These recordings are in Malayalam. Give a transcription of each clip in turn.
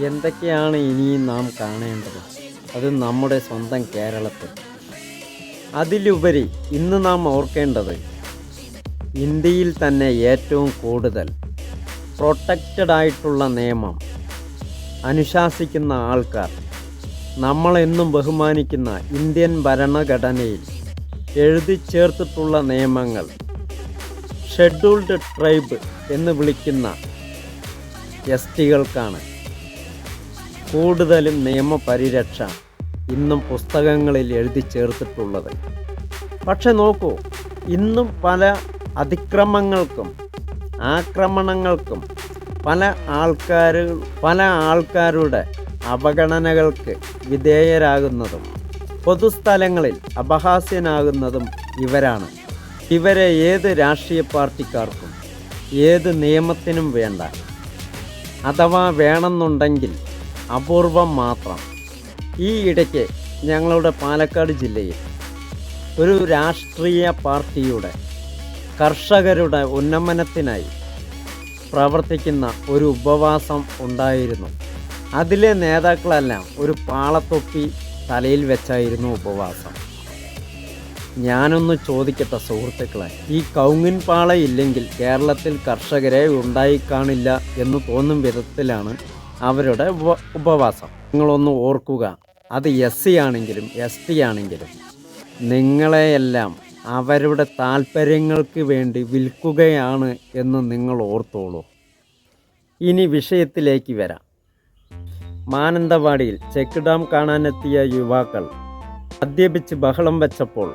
എന്തൊക്കെയാണ് ഇനിയും നാം കാണേണ്ടത്? അത് നമ്മുടെ സ്വന്തം കേരളത്തിൽ. അതിലുപരി ഇന്ന് നാം ഓർക്കേണ്ടത് ഇന്ത്യയിൽ തന്നെ ഏറ്റവും കൂടുതൽ പ്രൊട്ടക്റ്റഡ് ആയിട്ടുള്ള നിയമം അനുശാസിക്കുന്ന ആൾക്കാർ നമ്മളെന്നും ബഹുമാനിക്കുന്ന ഇന്ത്യൻ ഭരണഘടനയിൽ എഴുതി ചേർത്തിട്ടുള്ള നിയമങ്ങൾ ഷെഡ്യൂൾഡ് ട്രൈബ് എന്ന് വിളിക്കുന്ന എസ് ടികൾക്കാണ് കൂടുതലും നിയമപരിരക്ഷ ഇന്നും പുസ്തകങ്ങളിൽ എഴുതി ചേർത്തിട്ടുള്ളത്. പക്ഷെ നോക്കൂ ഇന്നും പല അതിക്രമങ്ങൾക്കും ആക്രമണങ്ങൾക്കും പല ആൾക്കാർ പല ആൾക്കാരുടെ അവഗണനകൾക്ക് വിധേയരാകുന്നതും പൊതുസ്ഥലങ്ങളിൽ അപഹാസ്യനാകുന്നതും ഇവരാണ്. ഇവരെ ഏത് രാഷ്ട്രീയ പാർട്ടിക്കാർക്കും ഏത് നിയമത്തിനും വേണ്ട. അഥവാ വേണമെന്നുണ്ടെങ്കിൽ അപൂർവം മാത്രം. ഈ ഇടയ്ക്ക് ഞങ്ങളുടെ പാലക്കാട് ജില്ലയിൽ ഒരു രാഷ്ട്രീയ പാർട്ടിയുടെ കർഷകരുടെ ഉന്നമനത്തിനായി പ്രവർത്തിക്കുന്ന ഒരു ഉപവാസം ഉണ്ടായിരുന്നു. അതിലെ നേതാക്കളെല്ലാം ഒരു പാളത്തൊപ്പി തലയിൽ വെച്ചായിരുന്നു ഉപവാസം. ഞാനൊന്ന് ചോദിക്കട്ടെ സുഹൃത്തുക്കളെ ഈ കൗങ്ങിൻ പാള ഇല്ലെങ്കിൽ കേരളത്തിൽ കർഷകരെ ഉണ്ടായിക്കാണില്ല എന്ന് തോന്നും വിധത്തിലാണ് അവരുടെ ഉപ ഉപവാസം. നിങ്ങളൊന്ന് ഓർക്കുക അത് എസ് സി ആണെങ്കിലും എസ് ടി ആണെങ്കിലും നിങ്ങളെയെല്ലാം അവരുടെ താല്പര്യങ്ങൾക്ക് വേണ്ടി വിൽക്കുകയാണ് എന്ന് നിങ്ങൾ ഓർത്തോളൂ. ഇനി വിഷയത്തിലേക്ക് വരാം. മാനന്തവാടിയിൽ ചെക്ക് ഡാം കാണാനെത്തിയ യുവാക്കൾ മദ്യപിച്ച് ബഹളം വെച്ചപ്പോൾ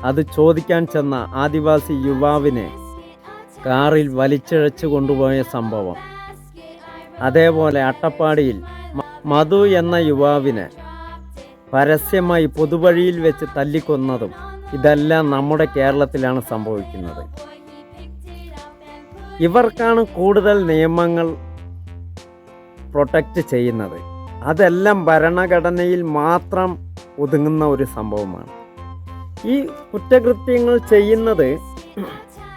അത് ചോദിക്കാൻ ചെന്ന ആദിവാസി യുവാവിനെ കാറിൽ വലിച്ചിഴച്ചു കൊണ്ടുപോയ സംഭവം. അതേപോലെ അട്ടപ്പാടിയിൽ മധു എന്ന യുവാവിനെ പരസ്യമായി പൊതുവഴിയിൽ വെച്ച് തല്ലിക്കൊന്നതും ഇതെല്ലാം നമ്മുടെ കേരളത്തിലാണ് സംഭവിക്കുന്നത്. ഇവർക്കാണ് കൂടുതൽ നിയമങ്ങൾ പ്രൊട്ടക്റ്റ് ചെയ്യുന്നത്. അതെല്ലാം ഭരണഘടനയിൽ മാത്രം ഒതുങ്ങുന്ന ഒരു സംഭവമാണ്. ഈ കുറ്റകൃത്യങ്ങൾ ചെയ്യുന്നത്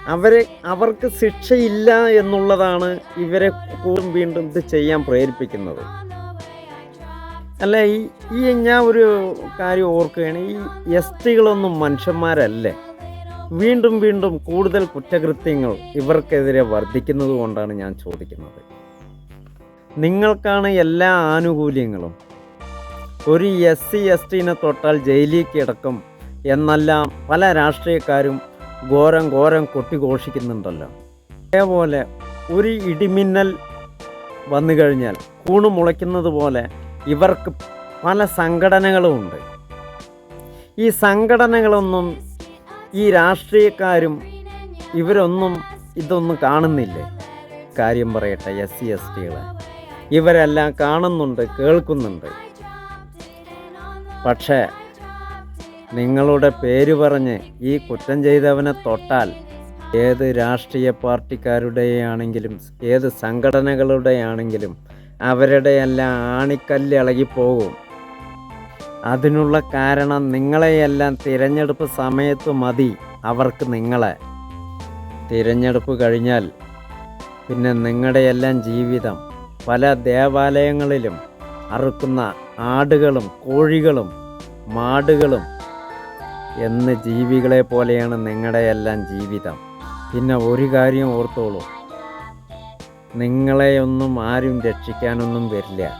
അവരെ അവർക്ക് ശിക്ഷയില്ല എന്നുള്ളതാണ് ഇവരെ കൂടും വീണ്ടും ഇത് ചെയ്യാൻ പ്രേരിപ്പിക്കുന്നത്. അല്ല ഈ ഈ ഞാൻ ഒരു കാര്യം ഓർക്കുകയാണ്. ഈ എസ് ടികളൊന്നും മനുഷ്യന്മാരല്ലേ. വീണ്ടും വീണ്ടും കൂടുതൽ കുറ്റകൃത്യങ്ങൾ ഇവർക്കെതിരെ വർദ്ധിക്കുന്നത് കൊണ്ടാണ് ഞാൻ ചോദിക്കുന്നത്. നിങ്ങൾക്കാണ് എല്ലാ ആനുകൂല്യങ്ങളും. ഒരു എസ് സി എസ് ടിനെ തൊട്ടാൽ ജയിലിൽ കിടക്കും. എന്നെല്ലാം പല രാഷ്ട്രീയക്കാരും ഘോരം ഘോരം കൊട്ടിഘോഷിക്കുന്നുണ്ടല്ലോ അതേപോലെ ഒരു ഇടിമിന്നൽ വന്നു കഴിഞ്ഞാൽ കൂണ് മുളയ്ക്കുന്നത് പോലെ ഇവർക്ക് പല സംഘടനകളുമുണ്ട് ഈ സംഘടനകളൊന്നും ഈ രാഷ്ട്രീയക്കാരും ഇവരൊന്നും ഇതൊന്നും കാണുന്നില്ലേ. കാര്യം പറയട്ടെ എസ് സി എസ് ടികളെ ഇവരെല്ലാം കാണുന്നുണ്ട് കേൾക്കുന്നുണ്ട്. പക്ഷേ നിങ്ങളുടെ പേര് പറഞ്ഞ് ഈ കുറ്റം ചെയ്തവനെ തൊട്ടാൽ ഏത് രാഷ്ട്രീയ പാർട്ടിക്കാരുടെയാണെങ്കിലും ഏത് സംഘടനകളുടെയാണെങ്കിലും അവരുടെ എല്ലാം ആണിക്കല്ല് ഇളകിപ്പോകും. അതിനുള്ള കാരണം നിങ്ങളെയെല്ലാം തിരഞ്ഞെടുപ്പ് സമയത്ത് മതി അവർക്ക് നിങ്ങളെ. തിരഞ്ഞെടുപ്പ് കഴിഞ്ഞാൽ പിന്നെ നിങ്ങളുടെയെല്ലാം ജീവിതം പല ദേവാലയങ്ങളിലും അറുക്കുന്ന ആടുകളും കോഴികളും മാടുകളും എന്ന് ജീവികളെ പോലെയാണ് നിങ്ങളുടെയെല്ലാം ജീവിതം. പിന്നെ ഒരു കാര്യം ഓർത്തോളൂ. നിങ്ങളെയൊന്നും ആരും രക്ഷിക്കാനൊന്നും വരില്ല.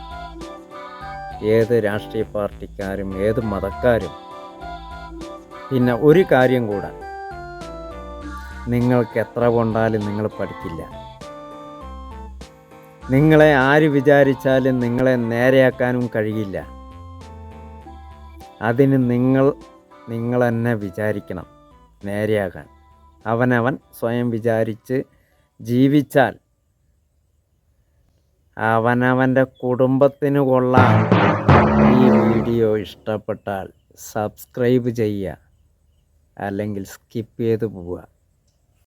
ഏത് രാഷ്ട്രീയ പാർട്ടിക്കാരും ഏത് മതക്കാരും. പിന്നെ ഒരു കാര്യം കൂടെ. നിങ്ങൾക്ക് എത്ര കൊണ്ടാലും നിങ്ങൾ പഠിക്കില്ല. നിങ്ങളെ ആര് വിചാരിച്ചാലും നിങ്ങളെ നേരെയാക്കാനും കഴിയില്ല. അതിന് നിങ്ങൾ നിങ്ങൾ തന്നെ വിചാരിക്കണം. നേരെയാകാൻ. അവനവൻ സ്വയം വിചാരിച്ച് ജീവിച്ചാൽ അവനവന്റെ കുടുംബത്തിന് കൊള്ളാം. ഈ വീഡിയോ ഇഷ്ടപ്പെട്ടാൽ സബ്സ്ക്രൈബ് ചെയ്യുക. അല്ലെങ്കിൽ സ്കിപ്പ് ചെയ്ത് പോവുക.